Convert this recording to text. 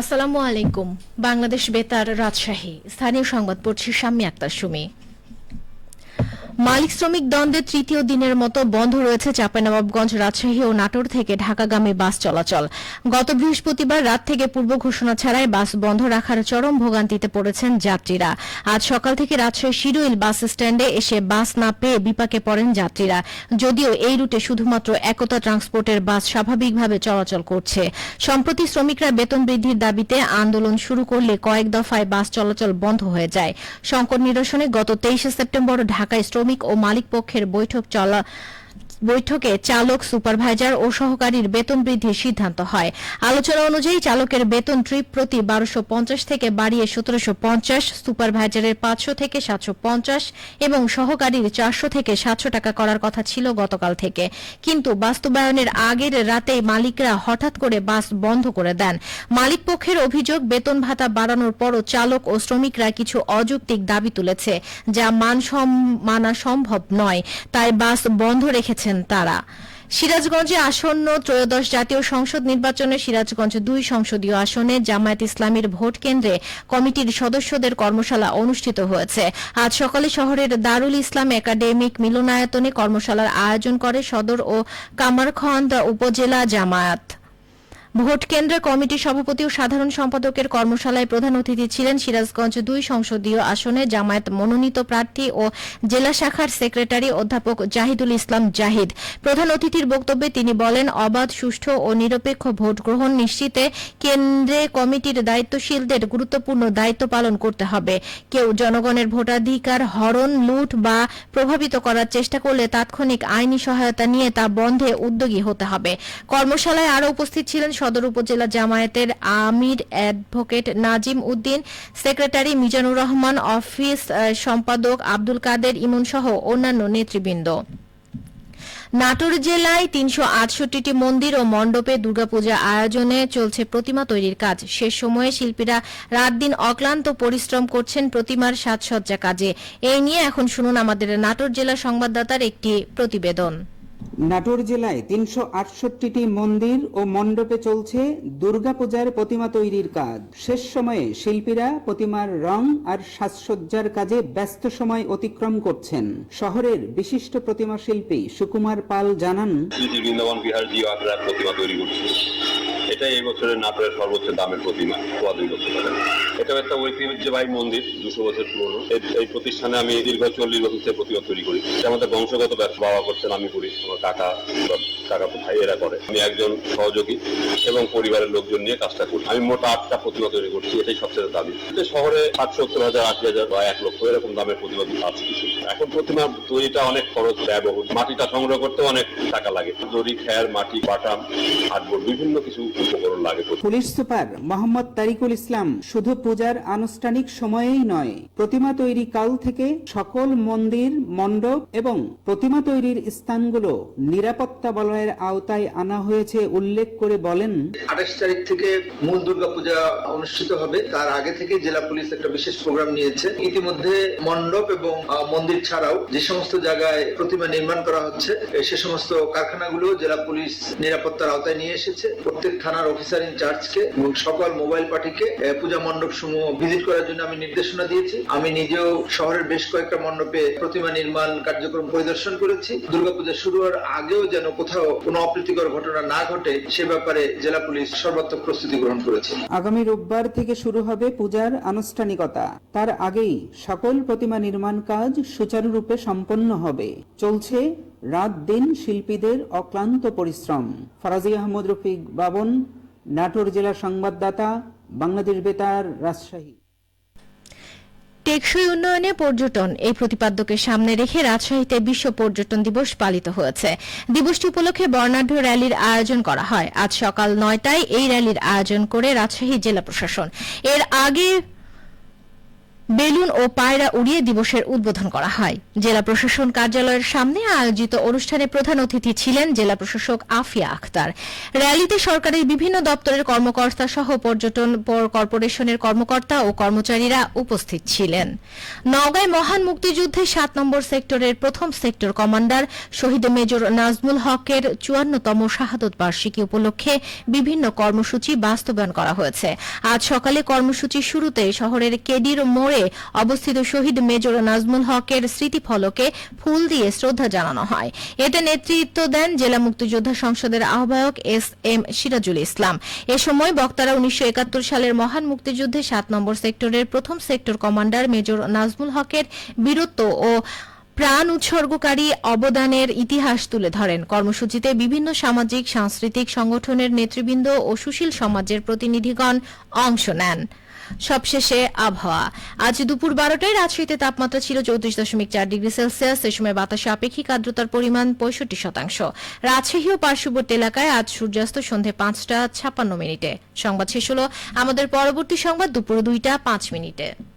আসসালামু আলাইকুম বাংলাদেশ বেতার রাজশাহী। স্থানীয় সংবাদ পড়ছি শাম্মী আক্তার সুমি। মালিক শ্রমিক দ্বন্দ্বের তৃতীয় দিনের মতো বন্ধ রয়েছে চাঁপাইনবাবগঞ্জ রাজশাহী ও নাটোর থেকে ঢাকাগামী বাস চলাচল। গত বৃহস্পতিবার রাত থেকে পূর্ব ঘোষণা ছাড়াই বাস বন্ধ রাখার চরম ভোগান্তিতে পড়েছেন যাত্রীরা। আজ সকাল থেকে রাজশাহী শিরোইল বাস স্ট্যান্ডে এসে বাস না পেয়ে বিপাকে পড়েন যাত্রীরা। যদিও এই রুটে শুধুমাত্র একতা ট্রান্সপোর্টের বাস স্বাভাবিকভাবে চলাচল করছে। সম্প্রতি শ্রমিকরা বেতন বৃদ্ধির দাবিতে আন্দোলন শুরু করলে কয়েক দফায় বাস চলাচল বন্ধ হয়ে যায়। সংকট নিরসনে গত তেইশে সেপ্টেম্বর ঢাকায় শ্রমিক ও মালিক পক্ষের বৈঠক চলা বৈঠকে চালক, সুপারভাইজার ও সহকারীর বেতন বৃদ্ধির সিদ্ধান্ত হয়। আলোচনা অনুযায়ী চালকের বেতন ট্রিপ প্রতি বারোশো থেকে বাড়িয়ে সতেরোশো পঞ্চাশ, সুপারভাইজারের পাঁচশো থেকে সাতশো পঞ্চাশ এবং সহকারীর চারশো থেকে সাতশো টাকা করার কথা ছিল গতকাল থেকে। কিন্তু বাস্তবায়নের আগের রাতেই মালিকরা হঠাৎ করে বাস বন্ধ করে দেন। মালিক পক্ষের অভিযোগ, বেতন ভাতা বাড়ানোর পরও চালক ও শ্রমিকরা কিছু অযৌক্তিক দাবি তুলেছে, যা মান মানা সম্ভব নয়। তাই বাস বন্ধ রেখেছেন তারা। সিরাজগঞ্জে আসন্ন ত্রয়োদশ জাতীয় সংসদ নির্বাচনে সিরাজগঞ্জ দুই সংসদীয় আসনে জামায়াত ইসলামীর ভোট কেন্দ্রে কমিটির সদস্যদের কর্মশালা অনুষ্ঠিত হয়েছে। আজ সকালে শহরের দারুল ইসলাম একাডেমিক মিলনায়তনে কর্মশালার আয়োজন করে সদর ও কামারখন্দ উপজেলা জামায়াত। ভোট কেন্দ্র কমিটির সভাপতি ও সাধারণ সম্পাদকের কর্মশালায় প্রধান অতিথি ছিলেন সিরাজগঞ্জ দুই সংসদীয় আসনে জামায়াত মনোনীত প্রার্থী ও জেলা শাখার সেক্রেটারি অধ্যাপক জাহিদুল ইসলাম জাহিদ। প্রধান অতিথির বক্তব্যে তিনি বলেন, অবাধ, সুষ্ঠু ও নিরপেক্ষ ভোট গ্রহণ নিশ্চিতে কেন্দ্রে কমিটির দায়িত্বশীলদের গুরুত্বপূর্ণ দায়িত্ব পালন করতে হবে। কেউ জনগণের ভোটাধিকার, হরণ, লুট বা প্রভাবিত করার চেষ্টা করলে তাৎক্ষণিক আইনি সহায়তা নিয়ে তা বন্ধে উদ্যোগী হতে হবে। কর্মশালায় আরও উপস্থিত ছিলেন সদর উপজেলা জামায়াতের আমির advocate Nazim Uddin, secretary Mizanur Rahman, office সম্পাদক আব্দুল কাদের ইমন সহ অন্যান্য নেতৃবৃন্দ। নাটোর জেলায় তিনশো আটষট্টিটি মন্দির ও মণ্ডপে দুর্গাপূজা আয়োজনে চলছে প্রতিমা তৈরির কাজ। শেষ সময়ে শিল্পীরা রাত দিন অক্লান্ত পরিশ্রম করছেন প্রতিমার সাজসজ্জা কাজে। এই নিয়ে এখন শুনুন আমাদের নাটোর জেলা সংবাদদাতার একটি প্রতিবেদন। নাটোর জেলায় তিনশো আটষট্টিটি মন্দির ও মণ্ডপে চলছে দুর্গাপূজার প্রতিমা তৈরির কাজ। শেষ সময়ে শিল্পীরা প্রতিমার রং আর সাজসজ্জার কাজে ব্যস্ত সময় অতিক্রম করছেন। শহরের বিশিষ্ট প্রতিমা শিল্পী সুকুমার পাল জানান এটাই এই বছরের নাটোরের সর্বোচ্চ দামের প্রতিমা, সোয়া দুই টাকা এটাও একটা ঐতিহ্যবাহী মন্দির, দুশো বছর পুরনো। এই- প্রতিষ্ঠানে আমি দীর্ঘ চল্লিশ বছর থেকে প্রতিমা তৈরি করি। আমাদের বংশগত ব্যবসা, বাবা করছেন আমি করি, আমার কাকা কাকা ভাই এরা করে। আমি একজন সহযোগী এবং পরিবারের লোকজন নিয়ে কাজটা করি। আমি মোটা আটটা প্রতিমা তৈরি করছি, এটাই সবচেয়ে দামি। শহরে ষাট সত্তর হাজার, আশি হাজার বা এক লক্ষ এরকম দামের প্রতিমা আছে কিছু। এখন প্রতিমা তৈরিটা অনেক খরচ ব্যয়বহুল মাটিটা সংগ্রহ করতে অনেক টাকা লাগে। দড়ি খ্যার মাটি বাটাম হাটবোর্ড বিভিন্ন কিছু উপকরণ লাগে পুলিশ সুপার মোহাম্মদ তারিকুল ইসলাম শুধু পূজার আনুষ্ঠানিক সময়েই নয় প্রতিমা তৈরি কাল থেকে সকল মন্দির মণ্ডপ এবং প্রতিমা তৈরির স্থানগুলো নিরাপত্তা বলয়ের আওতায় আনা হয়েছে উল্লেখ করে বলেন। আঠাশ তারিখ থেকে মূল দুর্গাপূজা অনুষ্ঠিত হবে। তার আগে থেকে জেলা পুলিশ একটা বিশেষ প্রোগ্রাম নিয়েছে। ইতিমধ্যে মণ্ডপ এবং আহ, মন্দির ছাড়াও যে সমস্ত জায়গায় প্রতিমা নির্মাণ করা হচ্ছে সে সমস্ত কারখানাগুলো জেলা পুলিশ নিরাপত্তার আওতায় নিয়ে এসেছে। প্রত্যেক থানার অফিসার ইনচার্জকে এবং সকল মোবাইল পার্টিকে পূজা মণ্ডপ সমূহ ভিজিট করার জন্য আমি নির্দেশনা দিয়েছি। আমি নিজেও শহরের বেশ কয়েকটা মণ্ডপে প্রতিমা নির্মাণ কার্যক্রম পরিদর্শন করেছি। দুর্গাপূজা শুরু হওয়ার আগেও যেন কোথাও কোনো অপ্রীতিকর ঘটনা না ঘটে, সে ব্যাপারে জেলা পুলিশ সর্বাত্মক প্রস্তুতি গ্রহণ করেছে। আগামী রোববার থেকে শুরু হবে পূজার আনুষ্ঠানিকতা। তার আগেই সকল প্রতিমা নির্মাণ কাজ সুচারুরূপে সম্পন্ন হবে। চলছে রাত দিন শিল্পীদের অক্লান্ত পরিশ্রম। ফরাজি আহমদ রফিক বাবন, নাটোর জেলা সংবাদদাতা, বাংলাদেশ বেতার, রাজশাহী। টেকসই উন্নয়নে পর্যটন এই প্রতিপাদ্যকে সামনে রেখে রাজশাহীতে বিশ্ব পর্যটন দিবস পালিত হয়েছে। দিবসটি উপলক্ষে বর্ণাঢ্য র্যালির আয়োজন করা হয়। আজ সকাল নয়টায় এই র্যালির আয়োজন করে রাজশাহী জেলা প্রশাসন। এর আগে বেলুন ও পায়রা উড়িয়ে দিবসের উদ্বোধন করা হয়। জেলা প্রশাসন কার্যালয়ের সামনে আয়োজিত অনুষ্ঠানে প্রধান অতিথি ছিলেন জেলা প্রশাসক আফিয়া আখতার। র্যালিতে সরকারের বিভিন্ন দপ্তরের কর্মকর্তা সহ পর্যটন কর্পোরেশনের কর্মকর্তা ও কর্মচারীরা উপস্থিত ছিলেন। নওগাঁয় মহান মুক্তিযুদ্ধে সাত নম্বর সেক্টরের প্রথম সেক্টর কমান্ডার শহীদ মেজর নাজমুল হকের চুয়ান্নতম শাহাদত বার্ষিকী উপলক্ষে বিভিন্ন কর্মসূচি বাস্তবায়ন করা হয়েছে। আজ সকালে কর্মসূচির শুরুতে শহরের কেডির মোড়ে অবস্থিত শহীদ মেজর নাজমুল হকের স্মৃতিফলকে ফুল দিয়ে শ্রদ্ধা জানানো হয়। এতে নেতৃত্ব দেন জেলা মুক্তিযোদ্ধা সংসদের আহ্বায়ক এস এম সিরাজুল ইসলাম। এ সময় বক্তারা উনিশশো একাত্তর সালের মহান মুক্তিযুদ্ধে সাত নম্বর সেক্টরের প্রথম সেক্টর কমান্ডার মেজর নাজমুল হকের বীরত্ব ও প্রাণ উৎসর্গকারী অবদানের ইতিহাস তুলে ধরেন। কর্মসূচিতে বিভিন্ন সামাজিক, সাংস্কৃতিক সংগঠনের নেতৃবৃন্দ ও সুশীল সমাজের প্রতিনিধিগণ অংশ নেন। সবশেষে আবহাওয়া। আজ দুপুর বারোটায় রাজশাহীতে তাপমাত্রা ছিল চৌত্রিশ দশমিক চার ডিগ্রি সেলসিয়াস। এ সময় বাতাসে আপেক্ষিক আর্দ্রতার পরিমাণ পঁয়ষট্টি শতাংশ। রাজশাহী ও পার্শ্ববর্তী এলাকায় আজ সূর্যাস্ত সন্ধে পাঁচটা ছাপ্পান্ন মিনিটে। সংবাদ শেষ হল। আমাদের পরবর্তী সংবাদ দুপুর দুইটা পাঁচ মিনিটে।